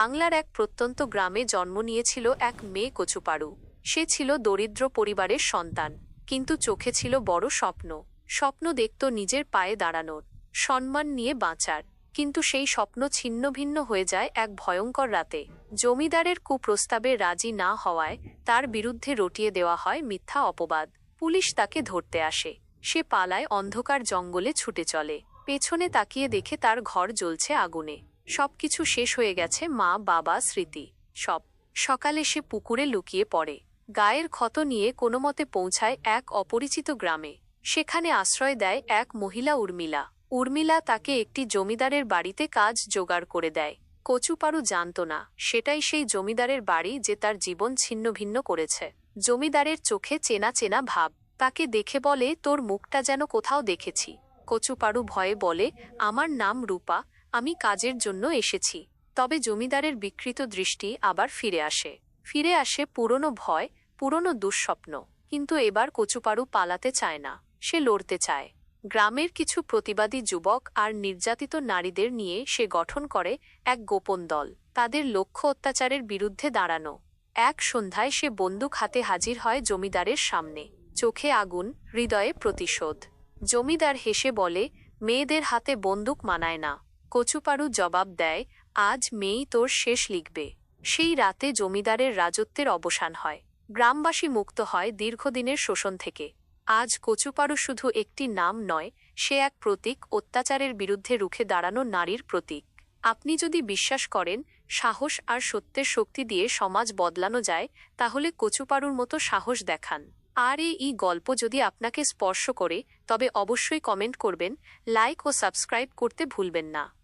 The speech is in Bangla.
বাংলার এক প্রত্যন্ত গ্রামে জন্ম নিয়েছিল এক মেয়ে কচুপাড়ু। সে ছিল দরিদ্র পরিবারের সন্তান, কিন্তু চোখে ছিল বড় স্বপ্ন। স্বপ্ন দেখত নিজের পায়ে দাঁড়ানোর, সম্মান নিয়ে বাঁচার। কিন্তু সেই স্বপ্ন ছিন্ন ভিন্ন হয়ে যায় এক ভয়ঙ্কর রাতে। জমিদারের কুপ্রস্তাবে রাজি না হওয়ায় তার বিরুদ্ধে রটিয়ে দেওয়া হয় মিথ্যা অপবাদ। পুলিশ তাকে ধরতে আসে। সে পালায় অন্ধকার জঙ্গলে ছুটে চলে। পেছনে তাকিয়ে দেখে তার ঘর জ্বলছে আগুনে। সবকিছু শেষ হয়ে গেছে মা, বাবা, স্মৃতি। সব। সকালে সে পুকুরে লুকিয়ে পড়ে। গায়ের ক্ষত নিয়ে কোনো মতে পৌঁছায় এক অপরিচিত গ্রামে। সেখানে আশ্রয় দেয় এক মহিলা উর্মিলা। উর্মিলা তাকে একটি জমিদারের বাড়িতে কাজ জোগাড় করে দেয়। কচুপাড়ু জানত না। সেটাই সেই জমিদারের বাড়ি যে তার জীবন ছিন্ন ভিন্ন করেছে। জমিদারের চোখে চেনা চেনা ভাব। তাকে দেখে বলে, তোর মুখটা যেন কোথাও দেখেছি। কচুপাড়ু ভয়ে বলে, আমার নাম রূপা। আমি কাজের জন্য এসেছি, তবে জমিদারের বিকৃত দৃষ্টি আবার ফিরে আসে। ফিরে আসে পুরনো ভয়, পুরনো দুঃস্বপ্ন, কিন্তু এবার কচুপাড়ু পালাতে চায় না, সে লড়তে চায়। গ্রামের কিছু প্রতিবাদী যুবক আর নির্যাতিত নারীদের নিয়ে সে গঠন করে এক গোপন দল। তাদের লক্ষ্য অত্যাচারের বিরুদ্ধে দাঁড়ানো। এক সন্ধ্যায় সে বন্দুক হাতে হাজির হয় জমিদারের সামনে। চোখে আগুন, হৃদয়ে প্রতিশোধ। জমিদার হেসে বলে, মেয়েদের হাতে বন্দুক মানায় না। কচুপাড়ু জবাব দেয়, আজ মেয়েই তোর শেষ লিখবে। সেই রাতে জমিদারের রাজত্বের অবসান হয়। গ্রামবাসী মুক্ত হয় দীর্ঘদিনের শোষণ থেকে। আজ কচুপাড়ু শুধু একটি নাম নয়, সে এক প্রতীক, অত্যাচারের বিরুদ্ধে রুখে দাঁড়ানো নারীর প্রতীক। আপনি যদি বিশ্বাস করেন, সাহস আর সত্যের শক্তি দিয়ে সমাজ বদলানো যায়, তাহলে কচুপাড়ুর মতো সাহস দেখান। আর এই গল্প যদি আপনাকে স্পর্শ করে, তবে অবশ্যই কমেন্ট করবেন, লাইক ও সাবস্ক্রাইব করতে ভুলবেন না।